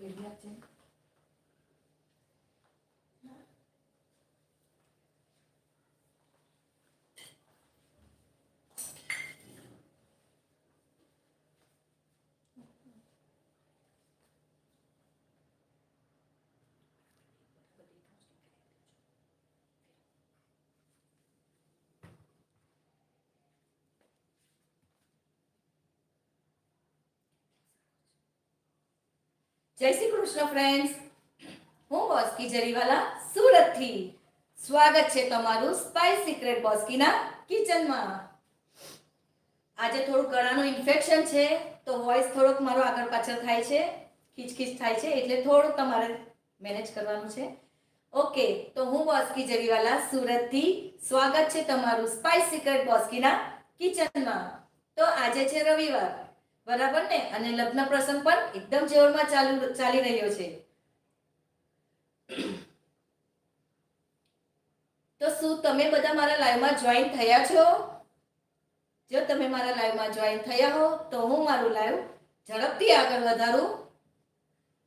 Evlatım. જય શ્રી કૃષ્ણ ફ્રેન્ડ્સ હું બોસ્કી જરીવાલા સુરતથી. સ્વાગત છે તમારું સ્પાઇસ સિક્રેટ બોસ્કીના કિચનમાં આજે થોડું ગળાનું ઇન્ફેક્શન છે, તો વોઇસ થોડોક મારો આગળ પાછળ થાય છે, ખીચખીચ થાય છે, એટલે થોડુંક તમારે મેનેજ કરવાનું છે. ઓકે તો હું બોસ્કી જરીવાલા સુરતથી. સ્વાગત છે તમારું સ્પાઇસ સિક્રેટ બોસ્કીના કિચનમાં તો આજે છે રવિવાર. બરાબર ને? અને લગ્ન પ્રસંગ પણ એકદમ જોરમાં ચાલુ, ચાલી રહ્યો છે. તો શું તમે બધા મારા લાઈવમાં જોઈન થયા છો? જો તમે મારા લાઈવમાં જોઈન થયા હો, તો હું મારું લાઈવ ઝડપથી આગળ વધારું.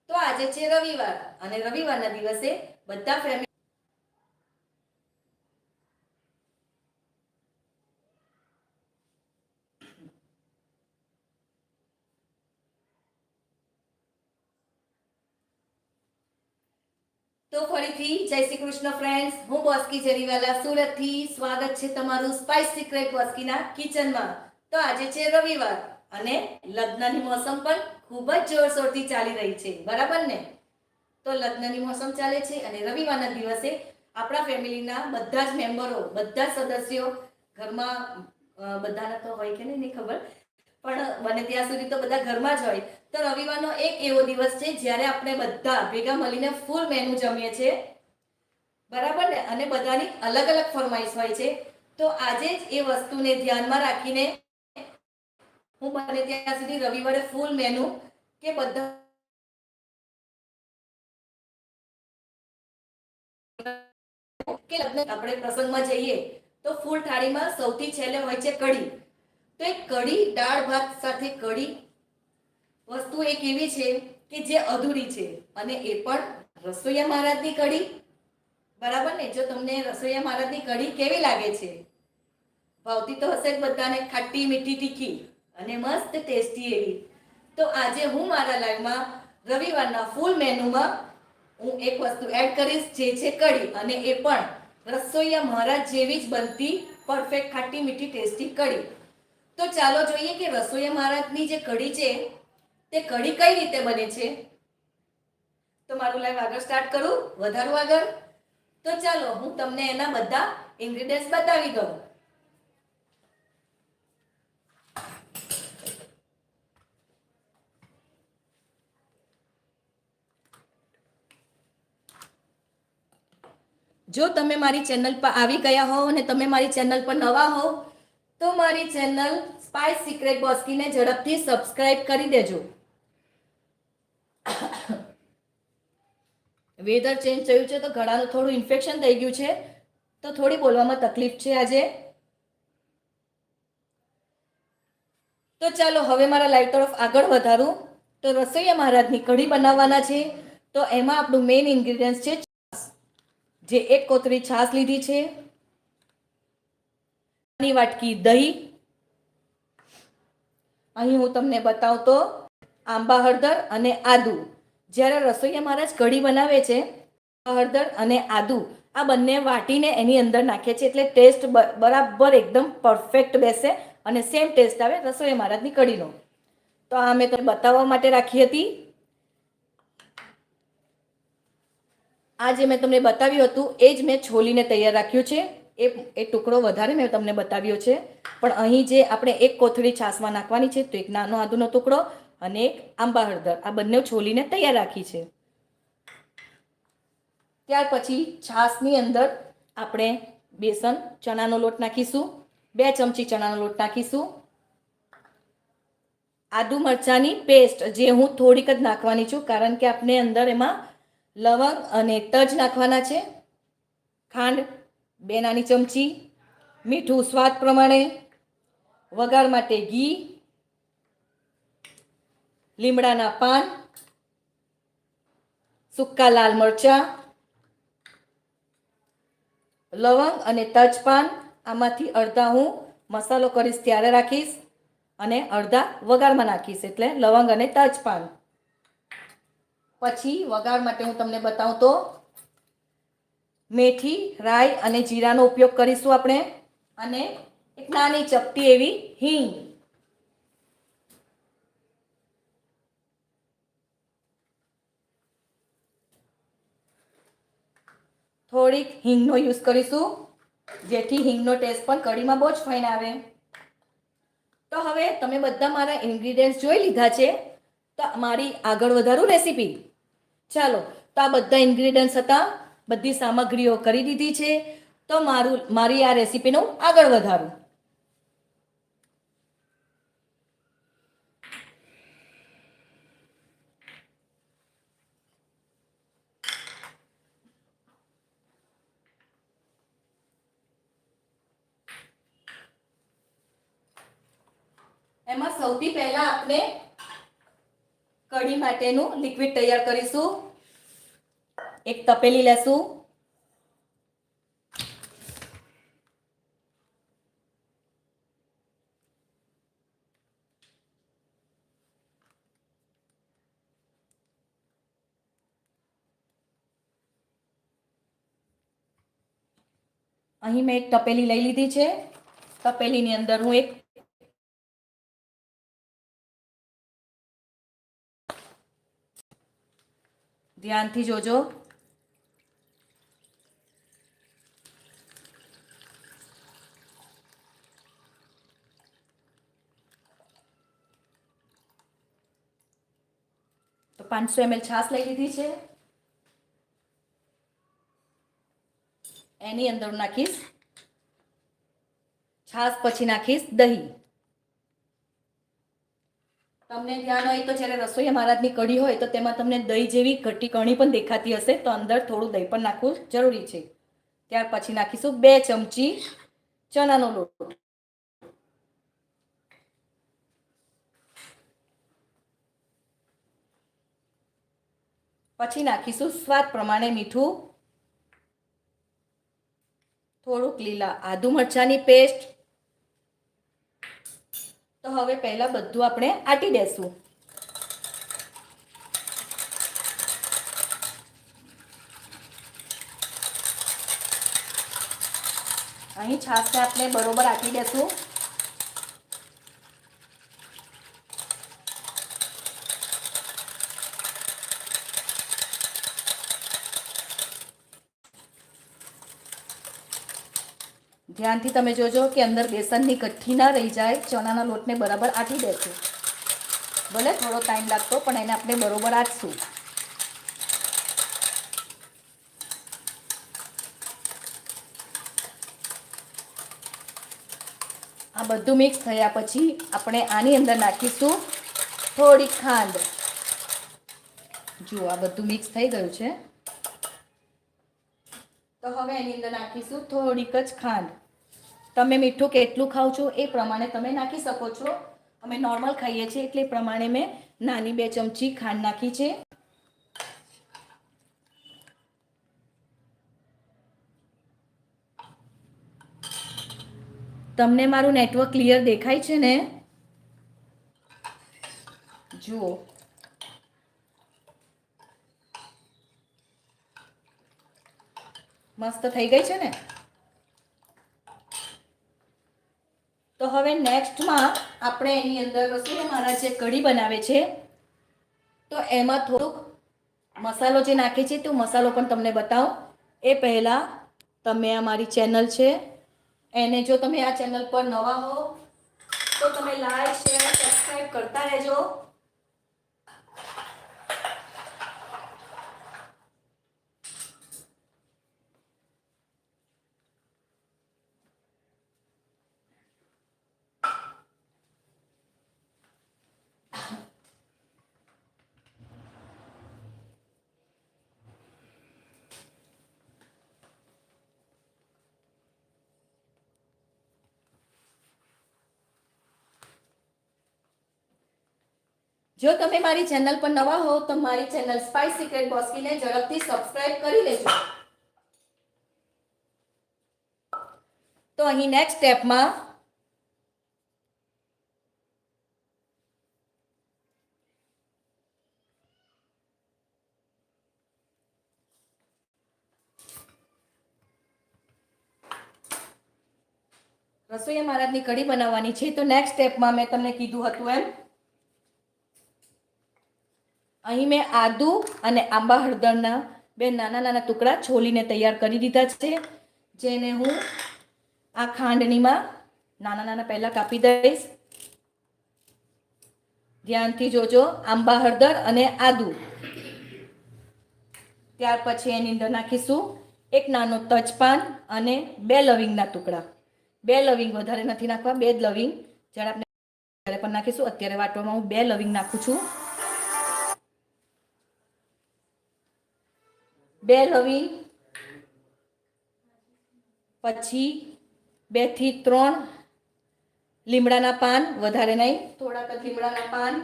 તો આજે છે રવિવાર, અને રવિવારના દિવસે બધા ફેમિલી તો ફરીથી જય શ્રી કૃષ્ણ ફ્રેન્ડ્સ હું બોસ્કી જરીવાલા. સુરતથી સ્વાગત છે તમારું સ્પાઇસ સિક્રેટ બોસ્કીના કિચનમાં તો આજે છે રવિવાર અને લગ્નની મોસમ પણ ખૂબ જ જોરશોરથી ચાલી રહી છે. બરાબર ને? તો લગ્નની મોસમ ચાલે છે અને રવિવારના દિવસે આપણા ફેમિલીના બધા જ મેમ્બરો, બધા સદસ્યો ઘરમાં બધાના તો હોય કે નહીં ખબર. પણ બને ત્યાં સુધી તો બધા ઘરમાં જ હોય. તો રવિવારનો એક એવો દિવસ છે જ્યારે આપણે બધા ભેગા મળીને ફૂલ મેનુ જમીએ છીએ. બરાબર ને? અને બધાની અલગ અલગ ફરમાઈશ હોય છે. તો આજે જ એ વસ્તુને ધ્યાનમાં રાખીને હું બને ત્યાં સુધી રવિવારે ફૂલ મેનુ કે બધા કે લગ્ન આપણે પ્રસંગમાં જઈએ તો ફૂલ થાળીમાં સૌથી છેલ્લે હોય છે કઢી. તો એ કઢી, દાળ ભાત સાથે કઢી. વસ્તુ એક એવી છે કે જે અધૂરી છે અને એ પણ રસોઈયા મહારાજની કઢી. બરાબર ને? જો તમને રસોઈયા મહારાજની કઢી કેવી લાગે છે? ભાવતી તો હશે જ બધાને, ખાટી મીઠી તીખી અને મસ્ત ટેસ્ટી એવી. તો આજે હું મારા લાઈવમાં રવિવારના ફૂલ મેનુમાં હું એક વસ્તુ એડ કરીશ, જે છે કઢી. અને એ પણ રસોઈયા મહારાજ જેવી જ બનતી પરફેક્ટ ખાટી મીઠી ટેસ્ટી કઢી. તો ચાલો જોઈએ કે રસોઈયા મહારાજની જે કઢી છે, તે કઢી કઈ રીતે બને છે? તો મારું લાઈવ આગળ સ્ટાર્ટ કરું. વધારું આગળ. તો ચાલો, હું તમને એના બધા ઇન્ગ્રેડિયન્ટ્સ બતાવી દઉં. જો તમે મારી ચેનલ પર આવી ગયા હો અને તમે મારી ચેનલ પર નવા હો તો મારી ચેનલ સ્પાઇસ સિક્રેટ બોસ્કીને ઝડપથી સબસ્ક્રાઇબ કરી દેજો. વેધર ચેન્જ થયું છે તો ગળાનું થોડું ઇન્ફેક્શન થઈ ગયું છે. તો થોડી બોલવામાં તકલીફ છે આજે. તો ચાલો હવે મારા લાઈવ તરફ આગળ વધારું. તો રસોઈયા મહારાજની કઢી બનાવવાના છે. તો એમાં આપણું મેઇન ઇન્ગ્રીડિયન્ટ છે છાસ જે એક કોતરી છાશ લીધી છે. નાની વાટકી દહીં. અહીં હું તમને બતાવતો આંબા હળદર અને આદુ. જ્યારે રસોઈયા મહારાજ કઢી બનાવે છે હળદર અને આદુ, આ બંને વાટીને એની અંદર નાખે છે એટલે ટેસ્ટ બરાબર એકદમ પરફેક્ટ બેસે અને સેમ ટેસ્ટ આવે રસોઈયા મહારાજની કઢીનો. તો આ મેં તમને બતાવવા માટે રાખી હતી. આ જે મેં તમને બતાવ્યું હતું, એ જ મેં છોલીને તૈયાર રાખ્યું છે. એ એ ટુકડો વધારે મેં તમને બતાવ્યો છે. પણ અહીં જે આપણે એક કોથળી છાશમાં નાખવાની છે, તો એક નાનો આદુનો ટુકડો અને એક આંબા હળદર. આ બંને છોલીને તૈયાર રાખી છે. ત્યાર પછી છાશની અંદર આપણે બેસન, ચણાનો લોટ નાખીશું. બે ચમચી ચણાનો લોટ નાખીશું. આદુ મરચાંની પેસ્ટ, જે હું થોડીક જ નાખવાની છું, કારણ કે આપણે અંદર એમાં લવંગ અને તજ નાખવાના છે. ખાંડ બે નાની ચમચી, મીઠું સ્વાદ પ્રમાણે, વઘાર માટે ઘી, લીમડાના પાન, સૂકા લાલ મરચાં, લવંગ અને તજપાન. આમાંથી અડધા હું મસાલો કરીશ ત્યારે રાખીશ અને અડધા વઘારમાં નાખીશ એટલે લવંગ અને તજપાન. પછી વઘાર માટે હું તમને બતાવું તો મેથી, રાઈ અને જીરાનો ઉપયોગ કરીશું આપણે. અને એક નાની ચપટી એવી હિંગ. થોડીક હિંગનો યુઝ કરીશું, જેથી હિંગનો ટેસ્ટ પણ કઢીમાં બહુ જ ફાઇન આવે. તો હવે તમે બધા મારા ઇન્ગ્રીડિયન્ટ્સ જોઈ લીધા છે, તો મારી આગળ વધારું રેસીપી. ચાલો, તો આ બધા ઇન્ગ્રીડિયન્ટ્સ હતા. બધી સામગ્રીઓ કરી દીધી છે. તો મારું, મારી આ રેસીપીનું આગળ વધારું. એમાં સૌથી પહેલા આપણે કઢી માટેનું લિક્વિડ તૈયાર કરીશું. એક તપેલી લેશું. અહીં મેં એક તપેલી લઈ લીધી છે. તપેલીની અંદર હું એક ધ્યાનથી જોજો. તો પાંચસો એમએલ છાશ લઈ લીધી છે. એની અંદર નાખીશ. છાશ પછી નાખીશ દહીં. તમને ધ્યાન હોય તો જ્યારે રસોઈયા મહારાજની કઢી હોય તો તેમાં તમને દહીં જેવી ઘટી કણી પણ દેખાતી હશે. તો અંદર થોડું દહીં પણ નાખવું જરૂરી છે. ત્યાર પછી નાખીશું બે ચમચી ચણાનો લોટ. પછી નાખીશું સ્વાદ પ્રમાણે મીઠું. થોડુંક લીલા આદુ મરચાંની પેસ્ટ. તો હવે પહેલા બધું આપણે આટી દેશું. અહીં છાશને આપણે બરોબર આટી દેશું. ધ્યાનથી તમે જોજો કે અંદર બેસનની કઠ્ઠી ના રહી જાય, ચણાના લોટને બરાબર આટી દેશું ભલે થોડો ટાઈમ લાગતો, પણ એને આપણે બરોબર આટશું. આ બધું મિક્સ થયા પછી આપણે આની અંદર નાખીશું થોડી ખાંડ. જુઓ, આ બધું મિક્સ થઈ ગયું છે. તો હવે એની અંદર નાખીશું થોડીક જ ખાંડ. તમે મીઠું કેટલું ખાવ છો એ પ્રમાણે તમે નાખી શકો છો. અમે નોર્મલ ખાઈએ છીએ એટલે પ્રમાણે મેં નાની બે ચમચી ખાંડ નાખી છે. તમને મારું નેટવર્ક ક્લિયર દેખાય છે ને? જુઓ. મસ્ત થઈ ગઈ છે ને? તો હવે નેક્સ્ટમાં આપણે એની અંદર રસોઈ મારા જે કઢી બનાવે છે, તો એમાં થોડુંક મસાલો જે નાખે છે તો મસાલો પણ તમને બતાવો. એ પહેલાં તમે આ મારી ચેનલ છે, એને જો તમે આ ચેનલ પર નવા હો, તો તમે લાઈક, શેર સબસ્ક્રાઈબ કરતા રહેજો. જો તમે મારી ચેનલ પર નવા હો, તો મારી ચેનલ સ્પાઈસ સિક્રેટ બોસ્કીને ઝડપથી સબસ્ક્રાઇબ કરી લેજો. તો અહીં નેક્સ્ટ સ્ટેપમાં રસોઈયા મહારાજની કઢી બનાવવાની છે. તો નેક્સ્ટ સ્ટેપમાં મેં તમને કીધું હતું એમ અહીં મેં આદુ અને આંબા હળદરના બે નાના નાના ટુકડા છોલીને તૈયાર કરી દીધા છે, જેને હું આ ખાંડણીમાં નાના નાના પહેલાં કાપી દઈશ. ધ્યાનથી જોજો, આંબા હળદર અને આદુ. ત્યાર પછી એની અંદર નાખીશું એક નાનો તજપાન અને બે લવિંગના ટુકડા. બે લવિંગ વધારે નથી નાખવા, બે જ લવિંગ. જ્યારે આપણે પણ નાખીશું, અત્યારે વાટવામાં હું બે લવિંગ નાખું છું. બે રવિ, પછી બેથી ત્રણ, લીમડાના પાન, વધારે નહીં, થોડાક લીમડાના પાન,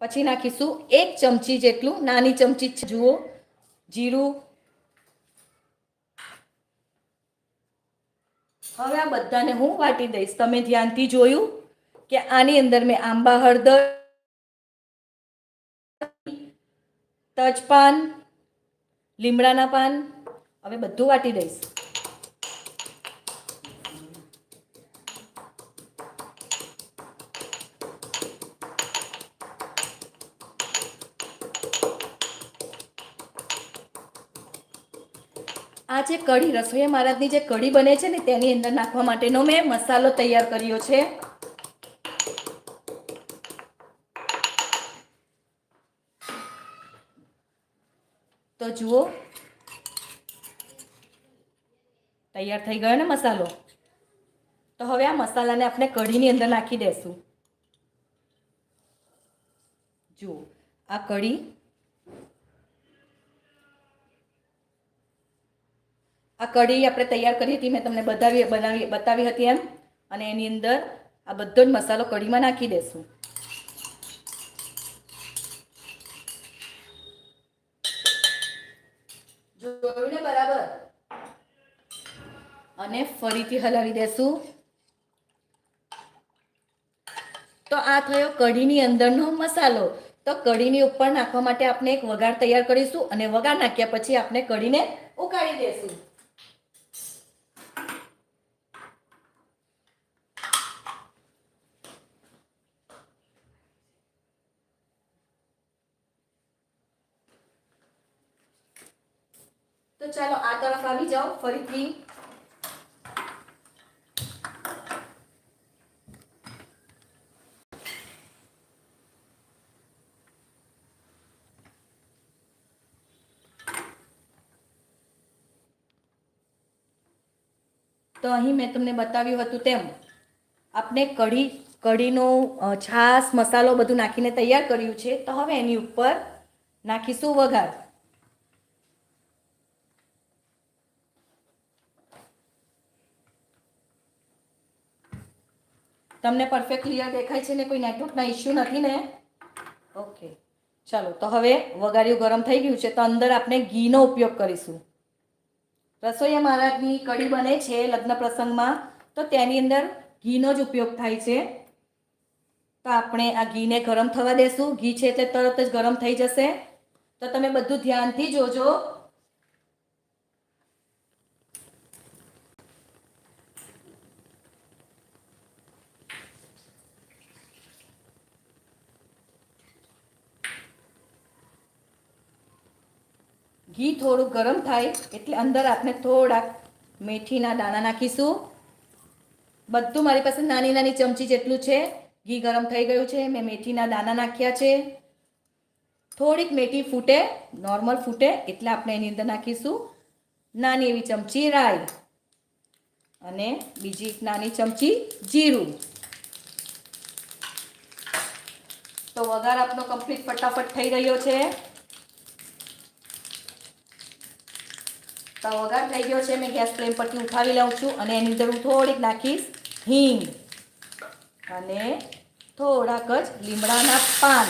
પછી નાખીશું એક ચમચી જેટલું નાની ચમચી જુઓ, જીરું. હવે આ બધાને હું વાટી દઈશ. તમે ધ્યાનથી જોયું કે આની અંદર મેં આંબા, હળદર તજપાન લીમડાના પાન. હવે બધું વાટી દઈશ. આ જે કઢી રસોઈયા મહારાજની જે કઢી બને છે ને, તેની અંદર નાખવા માટેનો મેં મસાલો તૈયાર કર્યો છે. તો જુઓ. તૈયાર થઈ ગયો ને મસાલો? તો હવે આ મસાલાને આપણે કઢીની અંદર નાખી દેશું. જુઓ, આ કઢી. આ કઢી આપણે તૈયાર કરી હતી, મેં તમને બતાવી બનાવી બતાવી હતી એમ. અને એની અંદર આ બધો જ મસાલો કઢીમાં નાખી દેશું. અને ફરીથી હલાવી દેશું. તો આ થયો કઢીની અંદરનો મસાલો. તો કઢીની ઉપર નાખવા માટે આપણે એક વઘાર તૈયાર કરીશું અને વઘાર નાખ્યા પછી આપણે કઢીને ઉકાળી દેશું. તો ચાલો આ તરફ આવી જાઓ ફરીથી. તો અહીં મેં તમને બતાવ્યું હતું તેમ આપણે કઢી, કઢીનો છાશ, મસાલો બધું નાખીને તૈયાર કર્યું છે. તો હવે એની ઉપર નાખીશું વઘાર. તમને પરફેક્ટ ક્લિયર દેખાય છે ને કોઈ નેટવર્કના ઇશ્યુ નથી ને? ઓકે ચાલો, તો હવે વઘાર્યું ગરમ થઈ ગયું છે, તો અંદર આપણે ઘીનો ઉપયોગ કરીશું. રસોઈયા મહારાજની કઢી બને છે લગ્ન પ્રસંગમાં. તો તેની અંદર ઘીનો જ ઉપયોગ થાય છે. તો આપણે આ ઘીને ગરમ થવા દેશું. ઘી છે એટલે તરત જ ગરમ થઈ જશે. તો તમે બધું ધ્યાનથી જોજો. ઘી થોડું ગરમ થાય એટલે અંદર આપણે થોડાક મેથીના દાણા નાખીશું. બધું મારી પાસે નાની નાની ચમચી જેટલું છે. ઘી ગરમ થઈ ગયું છે. મેં મેથીના દાણા નાખ્યા છે. થોડીક મેથી ફૂટે, નોર્મલ ફૂટે એટલે આપણે એની અંદર નાખીશું નાની એવી ચમચી રાઈ અને બીજી એક નાની ચમચી જીરું. તો વઘાર આપનો કમ્પ્લીટ ફટાફટ થઈ રહ્યો છે. તો વઘાર થઈ ગયો છે. મેં ગેસ ફ્લેમ પરથી ઉઠાવી લઉં છું અને એની અંદર હું થોડીક નાખીશ હિંગ અને થોડાક જ લીમડાના પાન.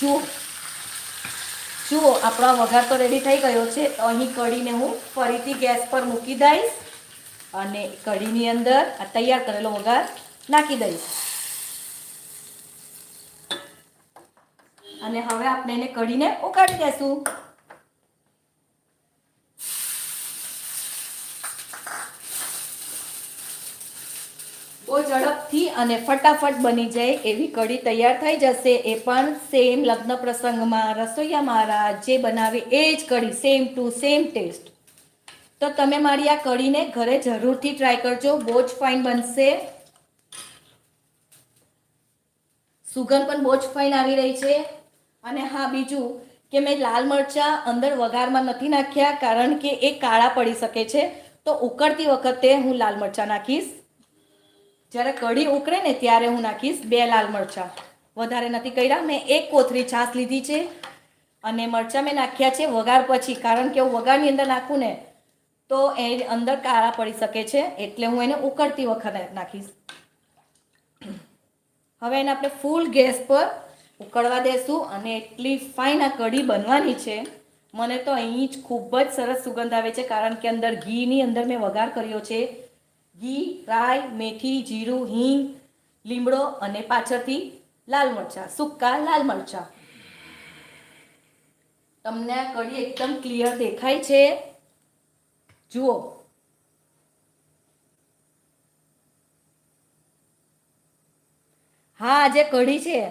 જુઓ. જુઓ, આપણો વઘાર તો રેડી થઈ ગયો છે. અહીં કઢીને હું ફરીથી ગેસ પર મૂકી દઈશ અને કઢીની અંદર આ તૈયાર કરેલો વઘાર નાખી દઈશ. અને હવે આપણે એને કઢીને ઉકાળી દેશું બહુ ઝડપથી અને ફટાફટ બની જાય એવી કઢી તૈયાર થઈ જશે. એ પણ સેમ લગ્ન પ્રસંગમાં રસોઈયા મહારાજ જે બનાવે એ જ કઢી સેમ ટુ સેમ ટેસ્ટ તો તમે મારી આ કઢીને ઘરે જરૂરથી ટ્રાય કરજો. બહુ જ ફાઇન બનશે. સુગંધ પણ બહુ જ ફાઇન આવી રહી છે. અને હા, બીજું કે મેં લાલ મરચાં અંદર વઘારમાં નથી નાખ્યા કારણ કે એ કાળા પડી શકે છે. તો ઉકળતી વખતે હું લાલ મરચાં નાખીશ. જ્યારે કઢી ઉકળે ને ત્યારે હું નાખીશ બે લાલ મરચાં. વધારે નથી કર્યા. મેં એક કોથળી છાશ લીધી છે અને મરચાં મેં નાખ્યા છે વઘાર પછી. કારણ કે હું વઘારની અંદર નાખું ને તો એ અંદર કાળા પડી શકે છે. એટલે હું એને ઉકળતી વખતે નાખીશ. હવે એને આપણે ફૂલ ગેસ પર ઉકળવા દેશું અને એટલી ફાઇન આ કઢી બનવાની છે. મને તો અહીં જ ખૂબ જ સરસ સુગંધ આવે છે. કારણ કે અંદર ઘીની અંદર મેં વઘાર કર્યો છે. ઘી રાઈ મેથી જીરું હિંગ લીમડો અને પાછળથી લાલ મરચાં, સૂકા લાલ મરચાં. તમને આ કઢી એકદમ ક્લિયર દેખાય છે. જુઓ. હા, આજે કઢી છે.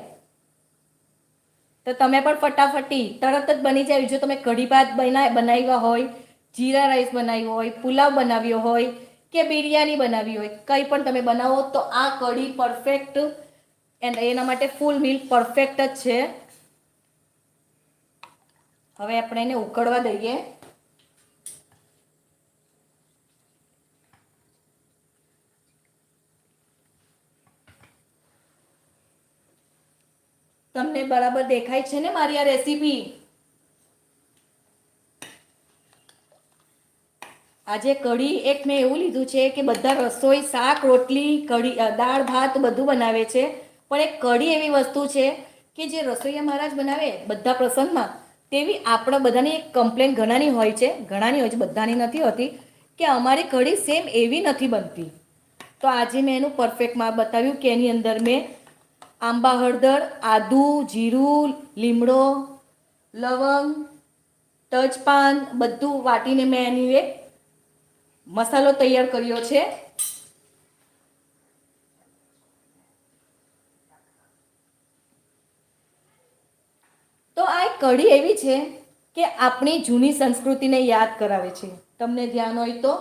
તો તમે પણ ફટાફટી, તરત જ બની જાય. જો તમે કઢી ભાત બના બનાવ્યા હોય, જીરા રાઈસ બનાવ્યો હોય, પુલાવ બનાવ્યો હોય કે બિરયાની બનાવી હોય, કંઈ પણ તમે બનાવો તો આ કઢી પરફેક્ટ એના માટે ફૂલ મિલ પરફેક્ટ જ છે. હવે આપણે એને ઉકળવા દઈએ. તમને બરાબર દેખાય છે ને મારી આ રેસીપી આજે કઢી એક મેં એવું લીધું છે કે બધા રસોઈ, શાક, રોટલી, કઢી દાળ, ભાત બધું બનાવે છે. પણ એક કઢી એવી વસ્તુ છે કે જે રસોઈયા મહારાજ બનાવે બધા પ્રસંગમાં, તેવી આપણા બધાની એક કમ્પ્લેન ઘણાની હોય છે. ઘણાની હોય છે, બધાની નથી હોતી, કે અમારી કઢી સેમ એવી નથી બનતી. તો આજે મેં એનું પરફેક્ટ માપ બતાવ્યું કે એની અંદર મેં આંબા, હળદર, આદુ, જીરું, લીમડો, લવંગ, તજપાન બધું વાટીને મેં એની એક મસાલો તૈયાર કર્યો છે. તો આ એક કઢી એવી છે કે આપણી જૂની સંસ્કૃતિને યાદ કરાવે છે. તમને ધ્યાન હોય તો,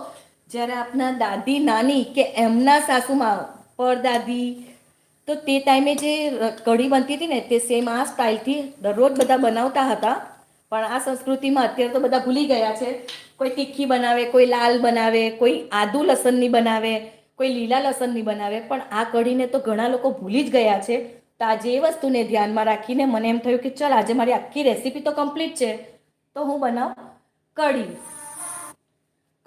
જ્યારે આપના દાદી નાની કે એમના સાસુમાં પરદાદી, તો તે ટાઈમે જે કઢી બનતી હતી ને, તે સેમ આ સ્ટાઇલથી દરરોજ બધા બનાવતા હતા. પણ આ સંસ્કૃતિમાં અત્યારે તો બધા ભૂલી ગયા છે. કોઈ તીખી બનાવે, કોઈ લાલ બનાવે, કોઈ આદુ લસણની બનાવે, કોઈ લીલા લસણની બનાવે. પણ આ કઢીને તો ઘણા લોકો ભૂલી જ ગયા છે. તો આજે એ વસ્તુને ધ્યાનમાં રાખીને મને એમ થયું કે ચલ આજે મારી આખી રેસીપી તો કમ્પ્લીટ છે. તો હું બનાવ કઢી.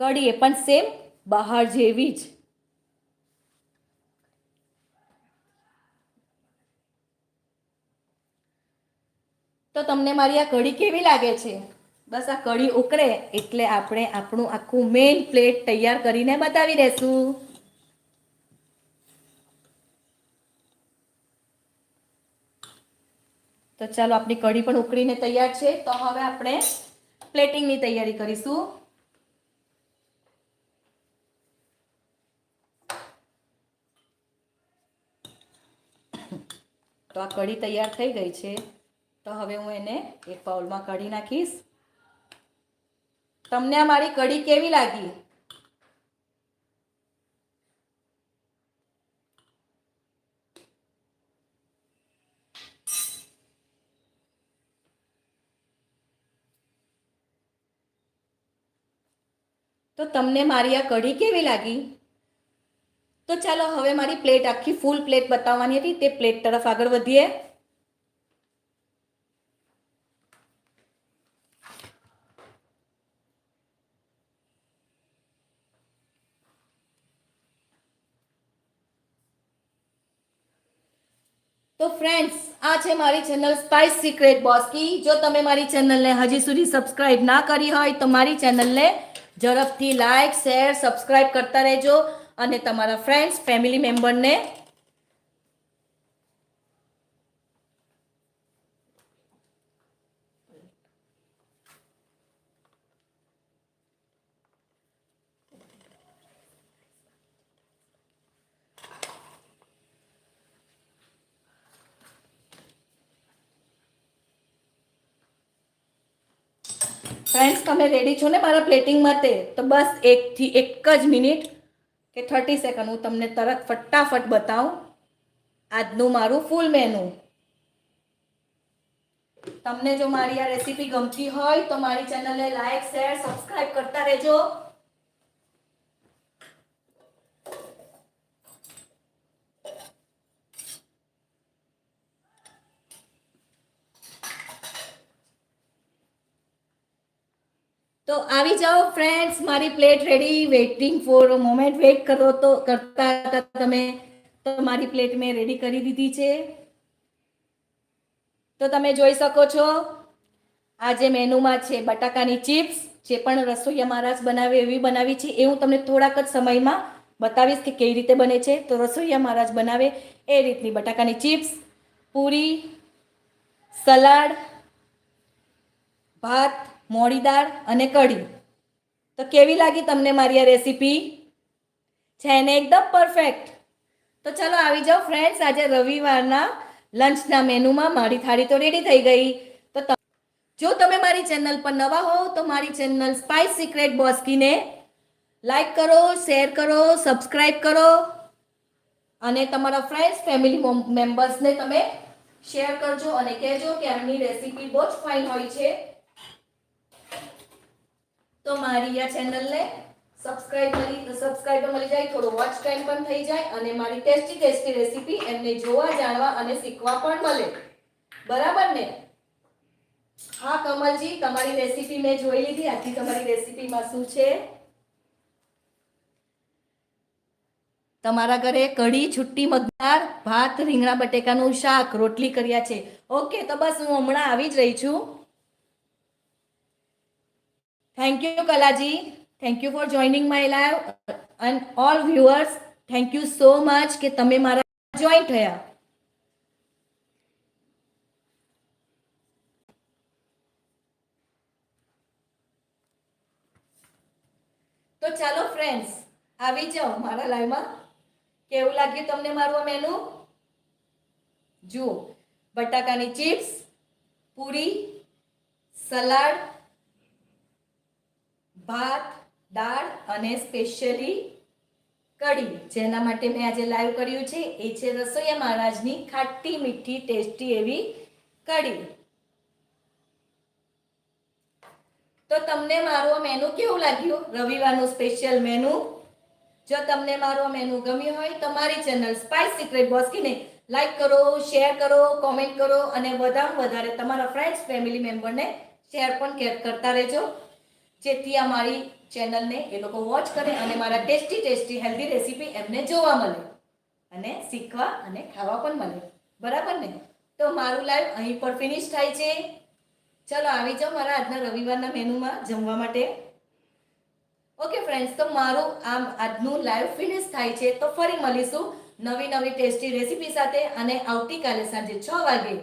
કઢી એ પણ સેમ બહાર જેવી જ. તો તમને મારી આ કઢી કેવી લાગે છે? બસ આ કઢી ઉકળે એટલે આપણે આપણું આખું મેઇન પ્લેટ તૈયાર કરીને બતાવી દેશું. તો ચાલો, આપણી કઢી પણ ઉકળીને તૈયાર છે. તો હવે આપણે પ્લેટિંગની તૈયારી કરીશું. તો આ કઢી તૈયાર થઈ ગઈ છે. તો હવે હું એને એક બાઉલમાં કાઢી નાખીશ. તમને આ મારી કઢી કેવી લાગી? તો તમને મારી આ કઢી કેવી લાગી? તો ચાલો હવે મારી પ્લેટ આખી ફૂલ પ્લેટ બતાવવાની હતી, તે પ્લેટ તરફ આગળ વધીએ. તો ફ્રેન્ડ્સ આ છે મારી ચેનલ સ્પાઇસ સિક્રેટ બોસ્કી જો તમે મારી ચેનલને હજી સુધી સબસ્ક્રાઇબ ના કરી હોય, તો મારી ચેનલને ઝડપથી લાઇક શેર સબસ્ક્રાઇબ કરતા રહેજો અને તમારા ફ્રેન્ડ્સ ફેમિલી મેમ્બરને ફ્રેન્ડ્સ તમે રેડી છો ને મારા પ્લેટિંગ માટે? તો બસ એકથી એક જ મિનિટ કે થર્ટી સેકન્ડ હું તમને તરત ફટાફટ બતાવું આજનું મારું ફૂલ મેનુ તમને જો મારી આ રેસીપી ગમતી હોય તો મારી ચેનલને લાઈક શેર સબસ્ક્રાઈબ કરતા રહેજો. તો આવી જાઓ ફ્રેન્ડ્સ મારી plate ready waiting for moment wait કરો તો કરતા હતા તમે, તો મારી પ્લેટ મેં રેડી કરી દીધી છે. તો તમે જોઈ શકો છો આજે મેનુમાં છે બટાકાની ચિપ્સ, જે પણ રસોઈયા મહારાજ બનાવે એવી બનાવી છે. એ હું તમને થોડાક જ સમયમાં બતાવીશ કે કેવી રીતે બને છે. તો રસોઈયા મહારાજ બનાવે એ રીતની બટાકાની ચિપ્સ, પૂરી, સલાડ, ભાત મોડી દાળ અને કઢી. તો કેવી લાગી તમને મારી આ રેસીપી? છે ને એકદમ પરફેક્ટ તો ચલો આવી જાઓ ફ્રેન્ડ્સ આજે રવિવારના લંચના મેનુમાં મારી થાળી તો રેડી થઈ ગઈ. તો જો તમે મારી ચેનલ પર નવા હો તો મારી ચેનલ સ્પાઇસ સિક્રેટ બોસ્કીને લાઈક કરો શેર કરો સબસ્ક્રાઈબ કરો. અને તમારા ફ્રેન્ડ્સ ફેમિલી મેમ્બર્સને તમે શેર કરજો અને કહેજો કે આમની રેસીપી બહુ જ ફાઇન હોય છે. તો મારી આ ચેનલને સબસ્ક્રાઇબ મળી સબસ્ક્રાઇબ મળી જાય, થોડો વોચ ટાઈમ પણ થઈ જાય અને મારી ટેસ્ટી ટેસ્ટી રેસીપી એમને જોવા, જાણવા અને શીખવા પણ મળે. બરાબર ને? હા, કમલજી, તમારી રેસીપી મેં જોઈ લીધી. આથી તમારી રેસીપીમાં શું છે? તમારા ઘરે કઢી, છુટ્ટી મગદાર ભાત, રીંગણા, બટેકાનું શાક રોટલી કર્યા છે. ઓકે, તો બસ હું હમણાં આવી જ રહી છું. Thank you Kalaji thank you for joining my live and all viewers thank you so much કે તમે મારા જોઈન થયા. તો ચાલો ફ્રેન્ડ્સ આવી જાઓ મારા લાઈવમાં કેવું લાગ્યું તમને મારું આ મેનુ જુઓ. બટાકાની ચિપ્સ પૂરી સલાડ ભાત, દાળ અને સ્પેશિયલી કઢી, જેના માટે મેં આજે લાઈવ કર્યું છે. એ છે રસોઈયા મહારાજની ખાટી મીઠી, ટેસ્ટી એવી કઢી. તો તમને મારું મેનુ કેવું લાગ્યું? રવિવારનું સ્પેશિયલ મેનુ જો તમને મારો મેનુ ગમ્યું હોય તો મારી ચેનલ સ્પાઇસ સિક્રેટ બોસ્કીને લાઈક કરો શેર કરો કોમેન્ટ કરો અને વધારે વધારે તમારા ફ્રેન્ડ્સ ફેમિલી મેમ્બરને શેર પણ કરતા રહેજો. જેથી આ મારી ચેનલને એ લોકો વોચ કરે અને મારા ટેસ્ટી ટેસ્ટી હેલ્ધી રેસીપી એમને જોવા મળે અને શીખવા અને ખાવા પણ મળે. બરાબર ને? તો મારું લાઈવ અહીં પર ફિનિશ થાય છે. ચલો, આવી જાઓ મારા આજના રવિવારના મેનુમાં જમવા માટે. ઓકે ફ્રેન્ડ્સ તો મારું આમ આજનું લાઈવ ફિનિશ થાય છે. તો ફરી મળીશું નવી નવી ટેસ્ટી રેસીપી સાથે અને આવતીકાલે સાંજે છ વાગે.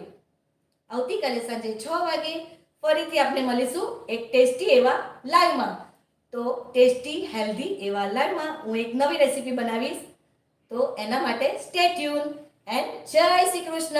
આવતીકાલે સાંજે છ વાગે ફરીથી આપણે મળીશું એક ટેસ્ટી એવા લાઈવમાં. તો ટેસ્ટી, હેલ્ધી એવા લાઈવમાં હું એક નવી રેસીપી બનાવીશ. તો એના માટે સ્ટે ટ્યુન એન્ડ જય શ્રી કૃષ્ણ.